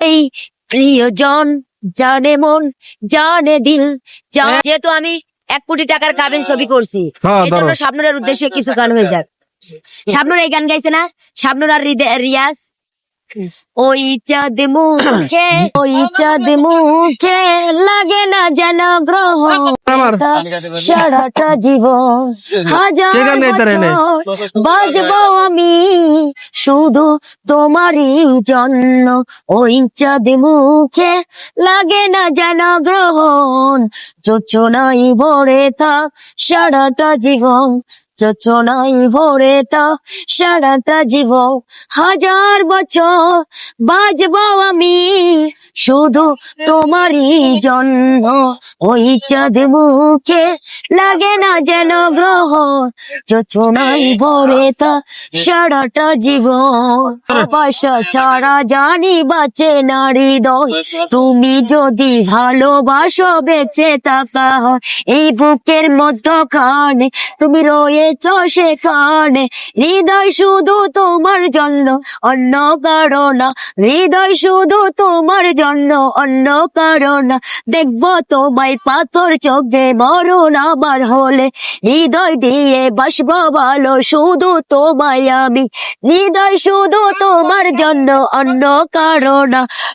এই প্রিয়জন জানে মন জানে দিল। যা- যেহেতু আমি এক কোটি টাকার কাবিন ছবি করছি এজন্য এই জন্য উদ্দেশ্যে কিছু গান হয়ে যাক। শাবনুর এই গান গাইছে না? শাবনুর আর রিয়াজ? ওই চাঁদ মুখে ওই চাঁদ মুখে লাগে না যেন গ্রহ সারাটা জীবন হাজার বাজবো আমি শুধু তোমারই জন্য। ওই চাঁদ মুখে লাগে না যেন গ্রহণ। যোচনাই ভরে থাক সারাটা জীবন যোচনাই ভরে তা সারাটা জীবন হাজার বছর বাজবো আমি। শুধু তোমারই জন্য ওই চাঁদ মুখে লাগে না যেন গ্রহ। যোচনাই ভরে তা সারাটা জীবন। ভাষা ছাড়া জানি বাঁচে নারী দয় তুমি যদি ভালোবাসো বেঁচে থাকা হয়, এই বুকের মধ্যখানে তুমি রয়েছ সেখানে। হৃদয় শুধু তোমার জন্য, অন্য কারণ হৃদয় শুধু তোমার জন্য। অন্য অন্য কারণ। দেখব তোমায় পাথর চোখে মরণ আমার হলে। হৃদয় দিয়ে বাসবো ভালো, শুধু তোমায় আমি। হৃদয় শুধু তোমার জন্য, অন্য কারণ।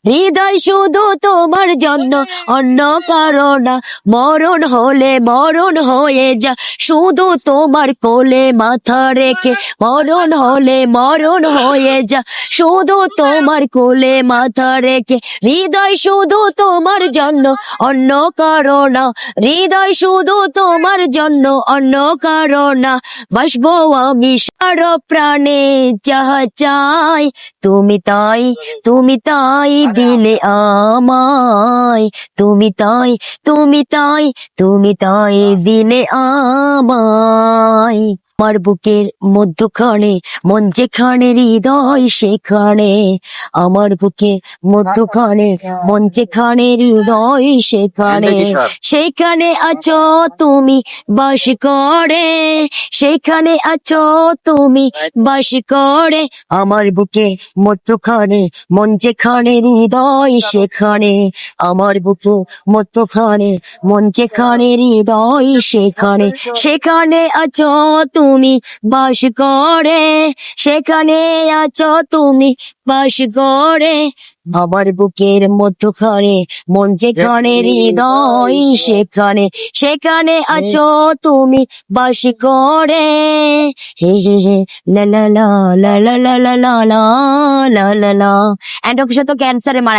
হৃদয় শুধু তোমার জন্য, অন্য কারণ। মরণ হলে মরণ হয়ে যা, শুধু তোমার কোলে মাথা রেখে। মরণ হলে মরণ হয়ে যা, শুধু তোমার কোলে মাথা রেখে। হৃদয় শুধু তোমার জন্য, অন্য কারণ না। হৃদয় শুধু তোমার জন্য, অন্য কারণ না। বাসবো আমি সার প্রাণে যাহা চাই তুমি তাই তুমি তাই দিলে আমায়। তুমি তাই তুমি তাই তুমি তাই দিলে আমায়। আমার বুকের মধ্যখানে মন যেখানে হৃদয় সেখানে। আমার বুকে মধ্যখানে মন যেখানে হৃদয় সেখানে। সেখানে আছো তুমি বাস করে সেখানে আছো তুমি বাস করে। আমার বুকে মধ্যখানে মন যেখানে হৃদয় সেখানে। আমার বুকে মধ্যখানে মন যেখানে হৃদয় সেখানে। সেখানে আছো তুমি বাস করে সেখানে আছো তুমি বাস করে আমার বুকের মধ্যখানে মন যেখানে হৃদয় সেখানে সেখানে আছো তুমি বাস করে হে হে হে লা লা লা লা লা লা লা লা লা লা লা অ্যান্ড তো ক্যান্সারে মারা